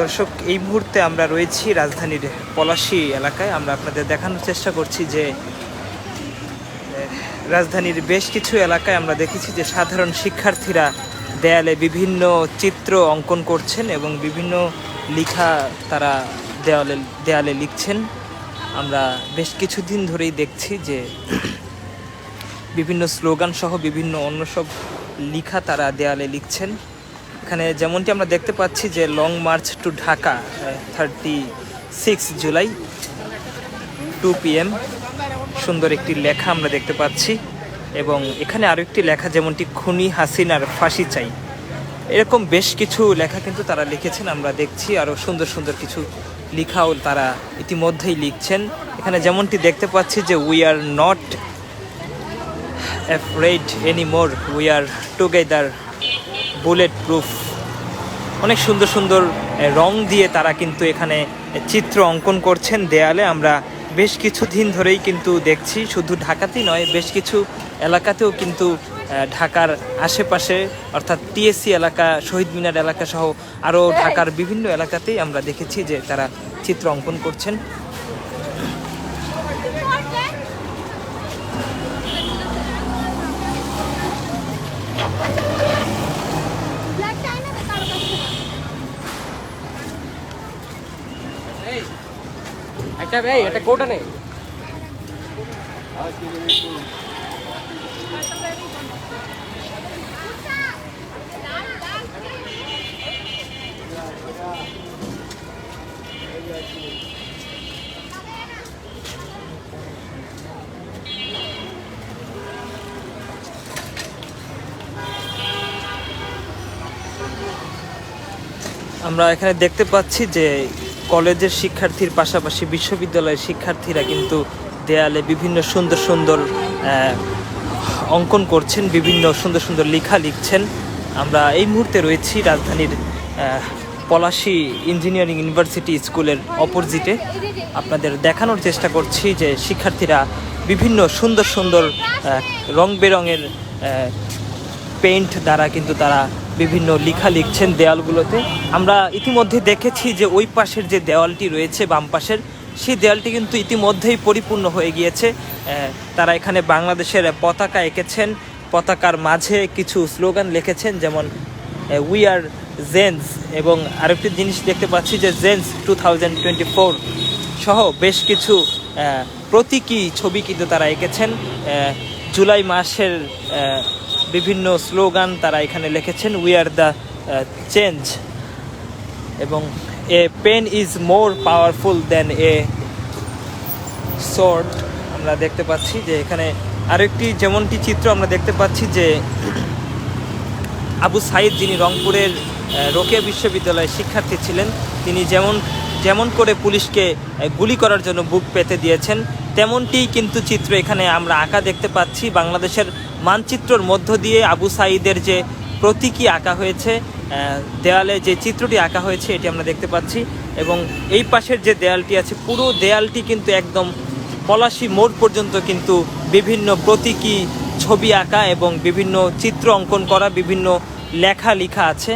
দর্শক, এই মুহূর্তে আমরা রয়েছি রাজধানীর পলাশী এলাকায়। আমরা আপনাদের দেখানোর চেষ্টা করছি যে রাজধানীর বেশ কিছু এলাকায় আমরা দেখেছি যে সাধারণ শিক্ষার্থীরা দেয়ালে বিভিন্ন চিত্র অঙ্কন করছেন এবং বিভিন্ন লেখা তারা দেয়ালে দেয়ালে লিখছেন। আমরা বেশ কিছুদিন ধরেই দেখছি যে, বিভিন্ন স্লোগান সহ বিভিন্ন অন্য সব লেখা তারা দেয়ালে লিখছেন। এখানে যেমনটি আমরা দেখতে পাচ্ছি যে long march to Dhaka thirty six July two PM সুন্দর একটি লেখা আমরা দেখতে পাচ্ছি এবং এখানে আরও একটি লেখা যেমনটি খুনি হাসিনার ফাঁসি চাই। এরকম বেশ কিছু লেখা কিন্তু তারা লিখেছেন, আমরা দেখছি আরও সুন্দর সুন্দর কিছু লেখাও তারা ইতিমধ্যেই লিখছেন। এখানে যেমনটি দেখতে পাচ্ছি যে we are not afraid any more we are together bulletproof অনেক সুন্দর সুন্দর রং দিয়ে তারা কিন্তু এখানে চিত্র অঙ্কন করছেন দেয়ালে। আমরা বেশ কিছু দিন ধরেই কিন্তু দেখছি শুধু ঢাকাতেই নয় বেশ কিছু এলাকাতেও কিন্তু ঢাকার আশেপাশে অর্থাৎ টিএসসি এলাকা শহীদ মিনার এলাকা সহ আরও ঢাকার বিভিন্ন এলাকাতেই আমরা দেখেছি যে তারা চিত্র অঙ্কন করছেন। একটা এই একটা কোটা নেই আমরা এখানে দেখতে পাচ্ছি যে কলেজের শিক্ষার্থীর পাশাপাশি বিশ্ববিদ্যালয়ের শিক্ষার্থীরা কিন্তু দেয়ালে বিভিন্ন সুন্দর সুন্দর অঙ্কন করছেন, বিভিন্ন সুন্দর সুন্দর লেখা লিখছেন। আমরা এই মুহূর্তে রয়েছি রাজধানীর পলাশী ইঞ্জিনিয়ারিং ইউনিভার্সিটি স্কুলের অপোজিটে। আপনাদের দেখানোর চেষ্টা করছি যে শিক্ষার্থীরা বিভিন্ন সুন্দর সুন্দর রং বেরঙের পেইন্ট দ্বারা কিন্তু তারা বিভিন্ন লেখা লিখছেন দেয়ালগুলোতে। আমরা ইতিমধ্যে দেখেছি যে ওই পাশের যে দেওয়ালটি রয়েছে বাম পাশের, সেই দেয়ালটি কিন্তু ইতিমধ্যেই পরিপূর্ণ হয়ে গিয়েছে। তারা এখানে বাংলাদেশের পতাকা এঁকেছেন। পতাকার মাঝে কিছু স্লোগান লিখেছেন, যেমন উই আর জেন্স এবং আরেকটি জিনিস দেখতে পাচ্ছি যে Gen Z two thousand twenty four সহ বেশ কিছু প্রতীকী ছবি কিন্তু তারা এঁকেছেন। জুলাই মাসের বিভিন্ন স্লোগান তারা এখানে লিখেছেন উই আর দ্য চেঞ্জ এবং a pen is more powerful than a sword আমরা দেখতে পাচ্ছি যে এখানে আরেকটি, যেমনটি চিত্র আমরা দেখতে পাচ্ছি যে আবু সাইদ যিনি রংপুরের রোকেয়া বিশ্ববিদ্যালয়ের শিক্ষার্থী ছিলেন, তিনি যেমন যেমন করে পুলিশকে গুলি করার জন্য বুক পেতে দিয়েছেন তেমনটিই কিন্তু চিত্র এখানে আমরা আঁকা দেখতে পাচ্ছি। বাংলাদেশের মানচিত্রর মধ্য দিয়ে আবু সাইদের যে প্রতীকী আঁকা হয়েছে দেয়ালে যে চিত্রটি আঁকা হয়েছে, এটি আমরা দেখতে পাচ্ছি। এবং এই পাশের যে দেয়ালটি আছে, পুরো দেয়ালটি কিন্তু একদম পলাশি মোড় পর্যন্ত কিন্তু বিভিন্ন প্রতীকী ছবি আঁকা এবং বিভিন্ন চিত্র অঙ্কন করা, বিভিন্ন লেখা লেখা আছে।